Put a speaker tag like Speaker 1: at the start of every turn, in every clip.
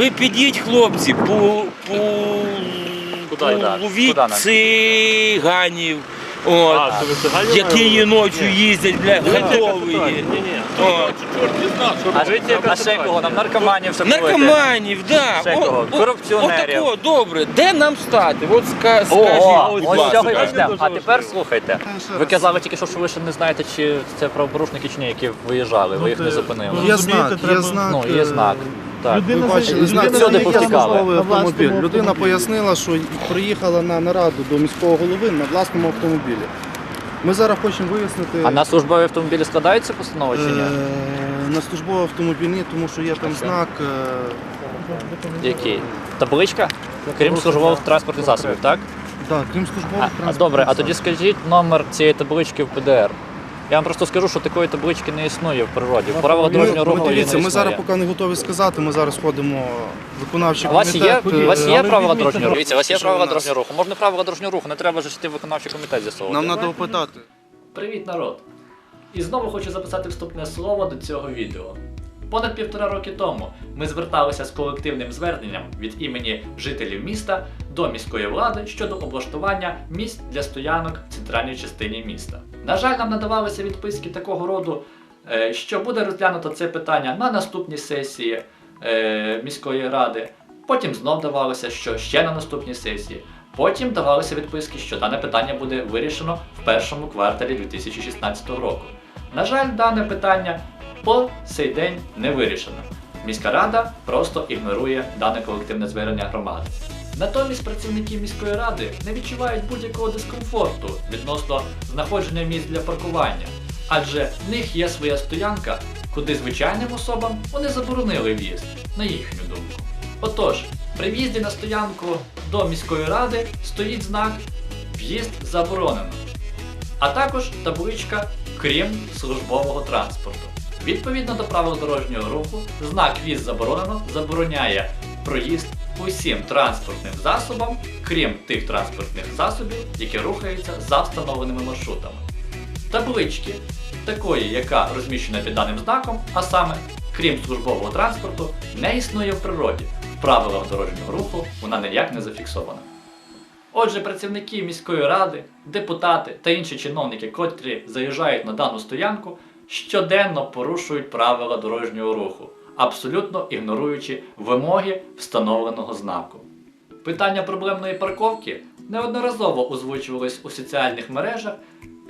Speaker 1: Ви підіть, хлопці, по, по,
Speaker 2: Куди, да?
Speaker 1: ловіть
Speaker 2: Куди нам?
Speaker 1: циганів. От,
Speaker 3: А, що ви циганів
Speaker 1: які
Speaker 3: маєте?
Speaker 1: ночі їздять, бля, готові.
Speaker 3: Ні, ні.
Speaker 1: От.
Speaker 2: А,
Speaker 3: Робити
Speaker 2: а ще кого? Нам наркоманів шокуєте?
Speaker 1: Наркоманів, да.
Speaker 2: Ще кого? Корупціонерів.
Speaker 1: Отако, добре. Де нам стати? От ска,
Speaker 2: О,
Speaker 1: будь
Speaker 2: ось з
Speaker 1: ласка.
Speaker 2: цього і
Speaker 3: Скажіть
Speaker 2: почнемо. А тепер слухайте. Ви казали тільки що, що ви ще не знаєте, чи це правопорушники чи ні, які виїжджали, ви їх не зупинили.
Speaker 3: Ну,
Speaker 4: Є знак, є знак.
Speaker 2: Ну, є
Speaker 4: е,
Speaker 2: знак. Так.
Speaker 4: Ви
Speaker 3: Людина
Speaker 4: бачили знак,
Speaker 3: людина
Speaker 4: це
Speaker 2: Сюди
Speaker 4: не є службовий
Speaker 3: На
Speaker 4: автомобіль.
Speaker 3: власному
Speaker 4: Людина
Speaker 3: автомобілі.
Speaker 4: пояснила, що приїхала на нараду до міського голови на власному автомобілі. Ми зараз хочемо вияснити
Speaker 2: А на службові автомобілі складаються постанови чи ні?
Speaker 4: е, на службовий автомобіль ні, тому що є там знак. е,
Speaker 2: Який? Табличка? Крім службових транспортних засобів, так?
Speaker 4: Да, крім службових
Speaker 2: А, а
Speaker 4: транспортних
Speaker 2: добре, а тоді
Speaker 4: засобів.
Speaker 2: скажіть номер цієї таблички в ПДР. Я вам просто скажу, що такої таблички не існує в природі. В правилах дорожнього руху її
Speaker 4: дивіться,
Speaker 2: не
Speaker 4: ми зараз поки не готові сказати. Ми зараз ходимо в виконавчий
Speaker 2: У вас є,
Speaker 4: комітет.
Speaker 2: у вас
Speaker 4: е,
Speaker 2: є правила дорожнього руху? Дивіться, у вас є правила дорожнього руху. Можна правила дорожнього руху, не треба ж йти в виконавчий комітет з'ясовувати.
Speaker 4: Нам треба опитати.
Speaker 5: Привіт, народ! І знову хочу записати вступне слово до цього відео. Понад півтора роки тому ми зверталися з колективним зверненням від імені жителів міста до міської влади щодо облаштування місць для стоянок в центральній частині міста. На жаль, нам надавалися відписки такого роду, е, що буде розглянуто це питання на наступній сесії е, міської ради. Потім знов давалося, що ще на наступній сесії. Потім давалися відписки, що дане питання буде вирішено в першому кварталі 2016 року. На жаль, дане питання по цей день не вирішено. Міська рада просто ігнорує дане колективне звернення громади. Натомість працівники міської ради не відчувають будь-якого дискомфорту відносно знаходження місць для паркування, адже в них є своя стоянка, куди звичайним особам вони заборонили в'їзд, на їхню думку. Отож, при в'їзді на стоянку до міської ради стоїть знак В'їзд заборонено, а також табличка крім службового транспорту. Відповідно до правил дорожнього руху, знак в'їзд заборонено забороняє проїзд усім транспортним засобам, крім тих транспортних засобів, які рухаються за встановленими маршрутами. Таблички, такої, яка розміщена під даним знаком, а саме крім службового транспорту, не існує в природі. В правилах дорожнього руху вона ніяк не зафіксована. Отже, працівники міської ради, депутати та інші чиновники, котрі заїжджають на дану стоянку, щоденно порушують правила дорожнього руху, абсолютно ігноруючи вимоги встановленого знаку. Питання проблемної парковки неодноразово озвучувалось у соціальних мережах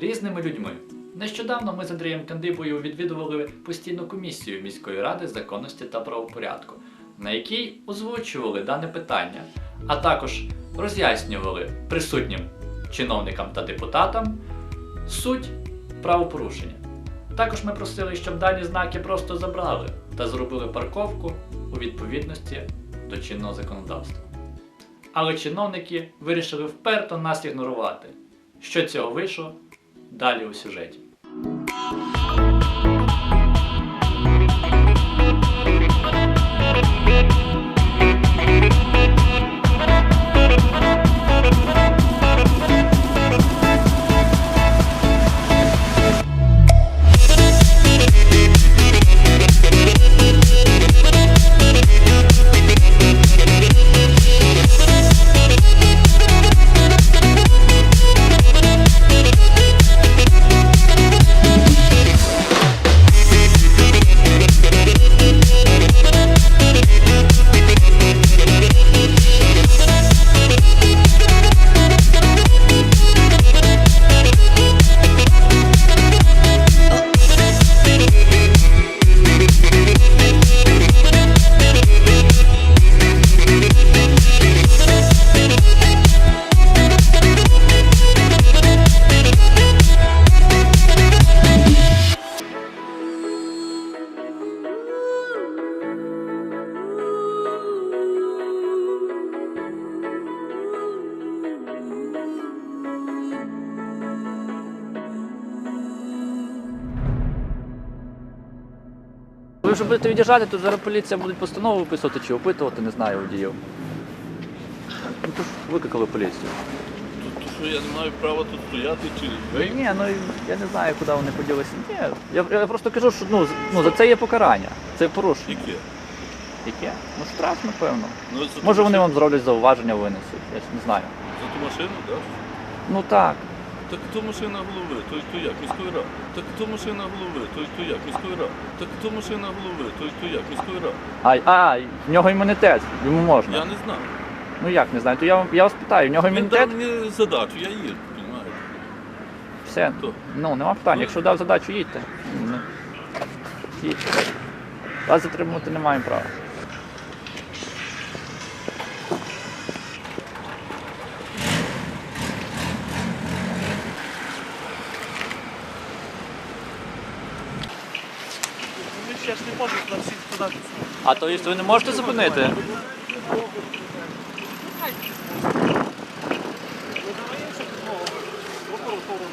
Speaker 5: різними людьми. Нещодавно ми з Андрієм Кандибою відвідували постійну комісію міської ради законності та правопорядку, на якій озвучували дане питання, а також роз'яснювали присутнім чиновникам та депутатам суть правопорушення. Також ми просили, щоб дані знаки просто забрали та зробили парковку у відповідності до чинного законодавства. Але чиновники вирішили вперто нас ігнорувати. Що цього вийшло? Далі у сюжеті.
Speaker 2: Ви вже будете від'їжджати, тут зараз поліція буде постанову виписувати чи опитувати, не знаю, водіїв. Ну то ж викликали поліцію.
Speaker 3: Тут що я не маю права тут стояти чи?
Speaker 2: Ні, ну я не знаю, куди вони поділися. Ні, я, я просто кажу, що ну, з- ну, за це є покарання. Це порушення.
Speaker 3: Яке?
Speaker 2: Яке? Ну штраф, напевно.
Speaker 3: Ну, за ту
Speaker 2: Може вони
Speaker 3: машину-
Speaker 2: вам зроблять зауваження, винесуть, я ж не знаю.
Speaker 3: За ту машину, так?
Speaker 2: Ну так.
Speaker 3: Так то машина голови, то, то як міської ради. Так то машина голови, то, то як міської ради. Так то машина голови, то, то як міської ради.
Speaker 2: А, а, в нього імунітет, йому можна.
Speaker 3: Я не знаю.
Speaker 2: Ну як не знаю, то я, вам- я вас питаю, в нього
Speaker 3: Він
Speaker 2: імунітет?
Speaker 3: дав мені задачу, я їду, розумієте?
Speaker 2: Все.
Speaker 3: То.
Speaker 2: Ну, нема питань. Якщо дав задачу, їдьте. Ну, Їдьте. Вас затримувати не маємо права.
Speaker 6: Ще ж не можемо на всіх подати.
Speaker 2: А то ви не можете зупинити?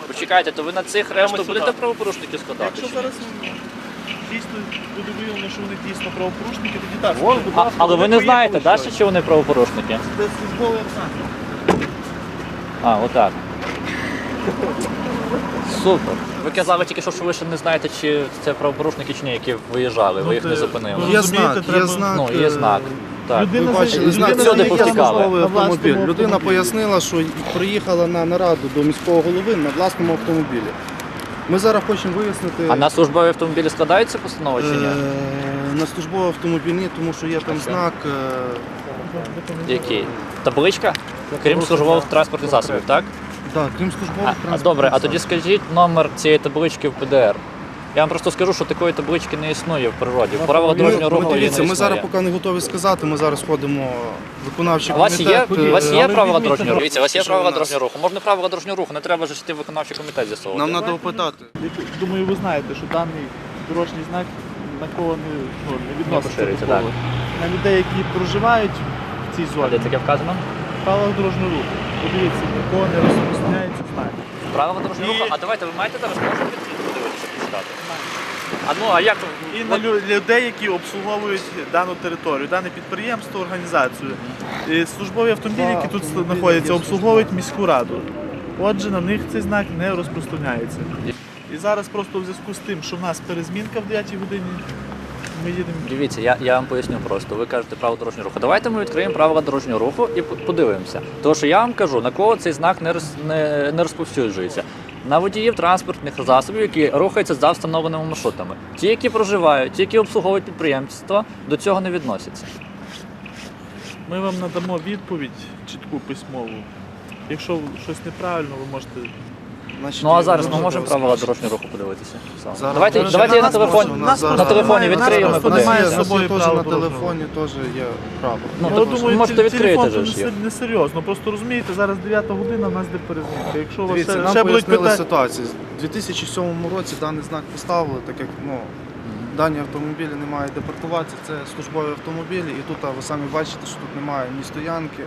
Speaker 2: Почекайте, то ви на цих решту будете правопорушників складати?
Speaker 6: Якщо зараз дійсно буде виявлено, що вони дійсно правопорушники, тоді так.
Speaker 2: А, але ви не знаєте, да, чи вони правопорушники?
Speaker 6: Це службовий акцент.
Speaker 2: А, отак. Супер. Ви казали тільки що, що ви ще не знаєте, чи це правопорушники чи ні, які виїжджали, ви їх не
Speaker 6: Ну,
Speaker 2: зупинили.
Speaker 6: ну,
Speaker 4: Є
Speaker 6: розумієте,
Speaker 4: знак, є знак.
Speaker 2: Ну, є
Speaker 4: е,
Speaker 2: знак. Так.
Speaker 4: Ви
Speaker 6: Людина
Speaker 4: бачили знак,
Speaker 6: людина
Speaker 2: повтікали.
Speaker 4: службовий
Speaker 6: на
Speaker 4: автомобіль.
Speaker 6: власному
Speaker 4: Людина
Speaker 6: автомобілі.
Speaker 4: пояснила, що приїхала на нараду до міського голови на власному автомобілі. Ми зараз хочемо вияснити
Speaker 2: А на службові автомобілі складаються постанови чи ні?
Speaker 4: е, на службовий автомобіль ні, тому що є там знак. е,
Speaker 2: Який? Табличка? Крім службових транспортних засобів, так?
Speaker 4: Да, крім службових
Speaker 2: А, а
Speaker 4: транспортних
Speaker 2: добре, а тоді скажіть номер цієї таблички в ПДР. Я вам просто скажу, що такої таблички не існує в природі. В правилах
Speaker 4: Ми,
Speaker 2: дорожнього
Speaker 4: ми,
Speaker 2: руху
Speaker 4: дивіться,
Speaker 2: не
Speaker 4: ми зараз поки не готові сказати, ми зараз ходимо в виконавчий
Speaker 2: У вас є,
Speaker 4: комітет.
Speaker 2: у вас
Speaker 4: е,
Speaker 2: є правила дорожнього руху? Дивіться, у вас є
Speaker 4: Що
Speaker 2: правила
Speaker 4: у нас?
Speaker 2: дорожнього руху. Можна правила дорожнього руху, не треба ж йти в виконавчий комітет з'ясовувати.
Speaker 4: Нам треба опитати.
Speaker 6: Думаю, ви знаєте, що даний дорожній знак на кого не, ну, не відноситься
Speaker 2: поширюється,
Speaker 6: до кого. На людей, які проживають в цій
Speaker 2: А
Speaker 6: зоні.
Speaker 2: де таке вказано?
Speaker 6: Правилах дорожнього руху. Подивіться, на кого не розпространяється знак.
Speaker 2: Правила дорожнього руху. А давайте ви маєте зараз можете відкрити подивитися почитати? А ну а як
Speaker 6: І на лю- людей, які обслуговують дану територію, дане підприємство, організацію. І службові автомобілі, які тут знаходяться, обслуговують міську раду. Отже, на них цей знак не розпространяється. І зараз просто в зв'язку з тим, що в нас перезмінка в 9 годині, ми їдемо.
Speaker 2: Дивіться, я, я вам поясню просто. Ви кажете правила дорожнього руху. Давайте ми відкриємо правила дорожнього руху і подивимося. Тому що я вам кажу, на кого цей знак не, роз, не, не розповсюджується. На водіїв транспортних засобів, які рухаються за встановленими маршрутами. Ті, які проживають, ті, які обслуговують підприємство, до цього не відносяться.
Speaker 6: Ми вам надамо відповідь чітку письмову. Якщо щось неправильно, ви можете.
Speaker 4: Значить,
Speaker 2: Ну а зараз ми можемо правила дорожнього руху подивитися.
Speaker 4: Зараз
Speaker 2: Давайте,
Speaker 4: дуже
Speaker 2: давайте я на телефоні.
Speaker 4: просто- нас
Speaker 2: на
Speaker 4: просто
Speaker 2: телефоні
Speaker 6: немає-
Speaker 2: відкрию,
Speaker 6: нас
Speaker 2: ми
Speaker 6: просто
Speaker 4: У нас
Speaker 6: немає
Speaker 4: є,
Speaker 6: з собою
Speaker 4: теж на
Speaker 6: дорожнього.
Speaker 4: телефоні теж є право.
Speaker 2: Ну,
Speaker 6: Я
Speaker 2: так
Speaker 6: думаю,
Speaker 2: можете відкрити
Speaker 6: телефон
Speaker 2: же
Speaker 6: це
Speaker 2: їх.
Speaker 6: не- не серйозно. Просто розумієте, зараз 9 година, у нас де перезмінка. Якщо у вас
Speaker 4: Дивіться,
Speaker 6: ще,
Speaker 4: нам
Speaker 6: ще будуть
Speaker 4: пояснили
Speaker 6: питання.
Speaker 4: ситуацію. У 2007 році даний знак поставили, так як ну, дані автомобілі не мають де паркуватися, це службові автомобілі, і тут а, ви самі бачите, що тут немає ні стоянки.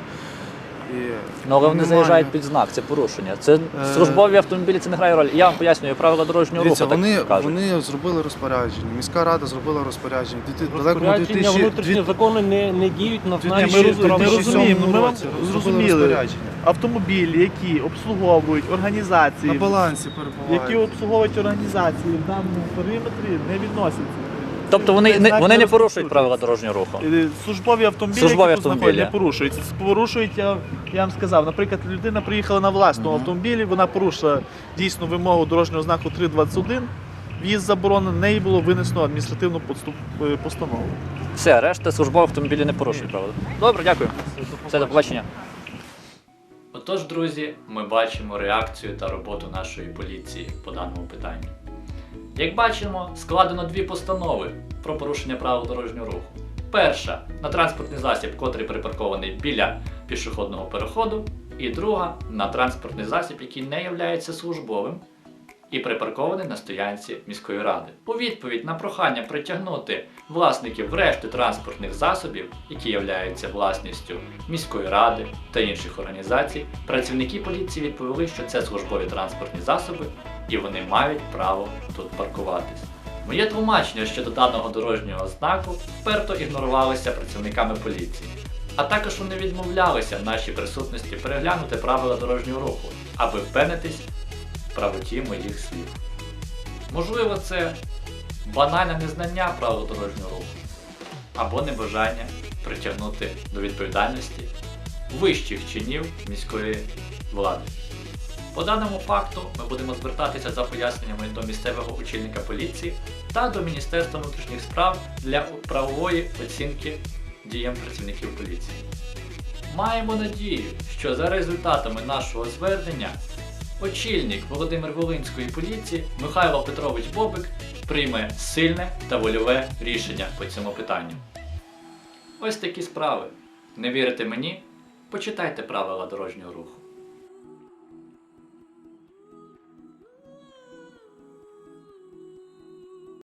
Speaker 4: І
Speaker 2: Ну, але вони
Speaker 4: немає-
Speaker 2: заїжджають під знак, це порушення. Це
Speaker 4: Е,
Speaker 2: службові автомобілі, це не грає роль. Я вам пояснюю правила дорожнього
Speaker 4: Дивіться,
Speaker 2: руху.
Speaker 4: вони,
Speaker 2: так кажуть.
Speaker 4: вони зробили розпорядження. Міська рада зробила розпорядження. В дві- далекому
Speaker 7: Розпорядження
Speaker 4: 2000
Speaker 7: внутрішні закони не, не діють на
Speaker 6: Ні, ми
Speaker 7: наші
Speaker 6: роз- ми
Speaker 4: 2007
Speaker 6: розуміємо, ми вам
Speaker 4: році
Speaker 6: зрозуміли.
Speaker 4: розпорядження.
Speaker 6: Автомобілі, які обслуговують
Speaker 4: На
Speaker 6: організації,
Speaker 4: балансі
Speaker 6: які обслуговують організації в даному периметрі, не відносяться.
Speaker 2: Тобто вони, не, вони не порушують правила дорожнього руху.
Speaker 6: Е, Службові автомобілі,
Speaker 2: Службові
Speaker 6: які тут
Speaker 2: автомобілі.
Speaker 6: знаходяться, не порушуються. Порушують, я, я вам сказав, наприклад, людина приїхала на власному автомобілі, вона порушила дійсно вимогу дорожнього знаку 321, в'їзд заборонений, неї було винесено адміністративну подступ- е, постанову.
Speaker 2: Все, решта службові автомобілі не порушують правила. Добре, дякую. Все, до побачення.
Speaker 5: Отож, друзі, ми бачимо реакцію та роботу нашої поліції по даному питанню. Як бачимо, складено дві постанови про порушення правил дорожнього руху. Перша на транспортний засіб, котрий припаркований біля пішохідного переходу, і друга на транспортний засіб, який не є службовим і припаркований на стоянці міської ради. У відповідь на прохання притягнути власників решти транспортних засобів, які являються власністю міської ради та інших організацій, працівники поліції відповіли, що це службові транспортні засоби і вони мають право тут паркуватись. Моє тлумачення щодо даного дорожнього знаку вперто ігнорувалося працівниками поліції. А також вони відмовлялися в нашій присутності переглянути правила дорожнього руху, аби впевнитись в правоті моїх слів. Можливо, це банальне незнання правил дорожнього руху. або небажання притягнути до відповідальності вищих чинів міської влади. По даному факту ми будемо звертатися за поясненнями до місцевого очільника поліції та до Міністерства внутрішніх справ для правової оцінки діям працівників поліції. Маємо надію, що за результатами нашого звернення очільник Володимир Волинської поліції Михайло Петрович Бобик прийме сильне та вольове рішення по цьому питанню. Ось такі справи. Не вірите мені? Почитайте правила дорожнього руху.